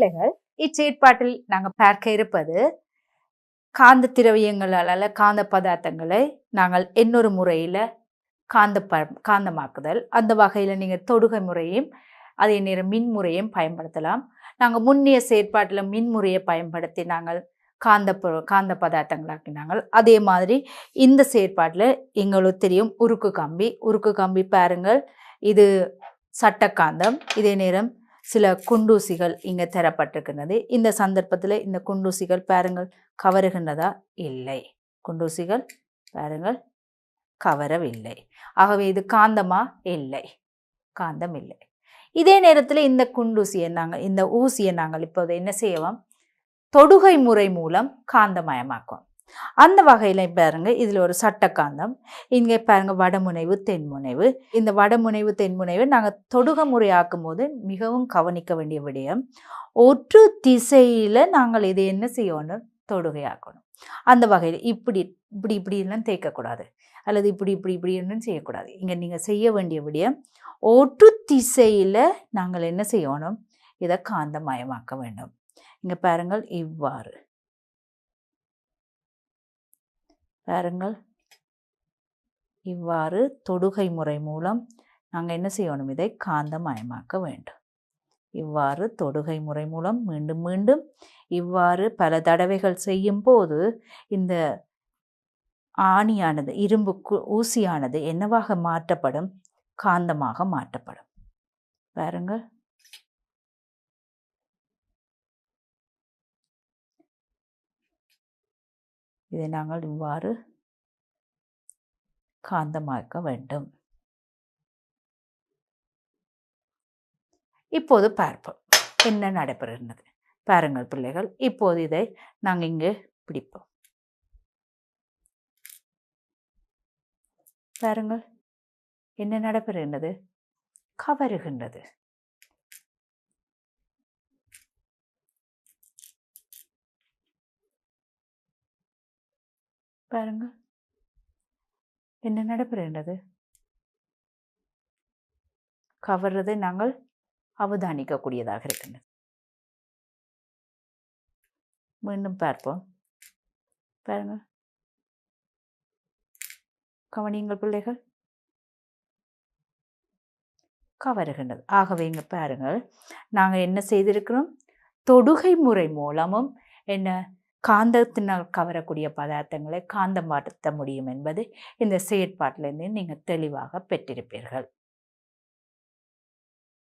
பிள்ளைகள் இச்செயற்பாட்டில் நாங்கள் பார்க்க இருப்பது காந்த திரவியங்களால் காந்த பதார்த்தங்களை நாங்கள் இன்னொரு முறையில் காந்த ப காந்தமாக்குதல். அந்த வகையில் நீங்கள் தொடுகை முறையும் அதே நேரம் மின்முறையும் பயன்படுத்தலாம். நாங்கள் முன்னிய செயற்பாட்டில் மின்முறையை பயன்படுத்தி நாங்கள் காந்த பொ- காந்த பதார்த்தங்களாக்கினாங்கள் அதே மாதிரி இந்த செயற்பாட்டில் எங்களுக்கு தெரியும் உருக்கு கம்பி. உருக்கு கம்பி பாருங்கள். இது சட்டக்காந்தம் இதே நேரம் சில குண்டூசிகள் இங்கே தரப்பட்டிருக்கின்றது. இந்த சந்தர்ப்பத்தில் இந்த குண்டூசிகள் பாருங்கள் கவருகின்றதா? இல்லை. குண்டூசிகள் பாருங்கள் கவரவில்லை. ஆகவே இது காந்தமா? இல்லை. காந்தம் இல்லை. இதே நேரத்தில் இந்த குண்டூசியை நாங்கள் இந்த ஊசியை நாங்கள் இப்போது என்ன செய்வோம் தொடுகை முறை மூலம் காந்தமயமாக்கும் அந்த வகையில் பாருங்க இதில் ஒரு சட்டக்காந்தம். இங்கே பாருங்க வடமுனைவு தென்முனைவு. இந்த வடமுனைவு தென்முனைவு நாங்கள் தொடுக முறையாக்கும் போது மிகவும் கவனிக்க வேண்டிய விடயம் ஒற்று திசையில் நாங்கள் இதை என்ன செய்யணும்? தொடுகையாக்கணும். அந்த வகையில் இப்படி இப்படி இப்படி தேய்க்கக்கூடாது. அல்லது இப்படி இப்படி இப்படி செய்யக்கூடாது. இங்கே நீங்கள் செய்ய வேண்டிய விடயம் ஒற்று திசையில் நாங்கள் என்ன செய்யணும்? இதை காந்தமயமாக்க வேண்டும். இங்கே பாருங்கள் இவ்வாறு. பாருங்கள். இவ்வாறு தொடுகை முறை மூலம் நாங்கள் என்ன செய்யணும்? இதை காந்தமயமாக்க வேண்டும். இவ்வாறு தொடுகை முறை மூலம் மீண்டும் மீண்டும் இவ்வாறு பல தடவைகள் செய்யும் போது இந்த ஆணியானது இரும்பு ஊசியானது என்னவாக மாற்றப்படும்? காந்தமாக மாற்றப்படும். பாருங்கள். இதை நாங்கள் இவ்வாறு காந்தமாக்க வேண்டும். இப்போது பார்ப்போம். என்ன நடைபெறுகிறது? பாருங்கள் பிள்ளைகள் இப்போது இதை நாங்கள் இங்கே பிடிப்போம். பாருங்கள் என்ன நடைபெறுகின்றது? கவருகின்றது. பாருங்கள் என்ன நடைபெறுகின்றது கவர்றதை நாங்கள் அவதானிக்கக்கூடியதாக இருக்கின்றது. மீண்டும் பார்ப்போம். பாருங்கள் கவனியுங்கள் பிள்ளைகள். கவருகின்றது. ஆகவே இங்கே பாருங்கள். நாங்கள் என்ன செய்திருக்கிறோம்? தொடுகை முறை மூலமும் என்ன காந்தத்தினால் கவரக்கூடிய பதார்த்தங்களை காந்தமாற்ற முடியும் என்பது இந்த செயற்பாட்டிலிருந்து நீங்கள் தெளிவாக பெற்றிருப்பீர்கள்.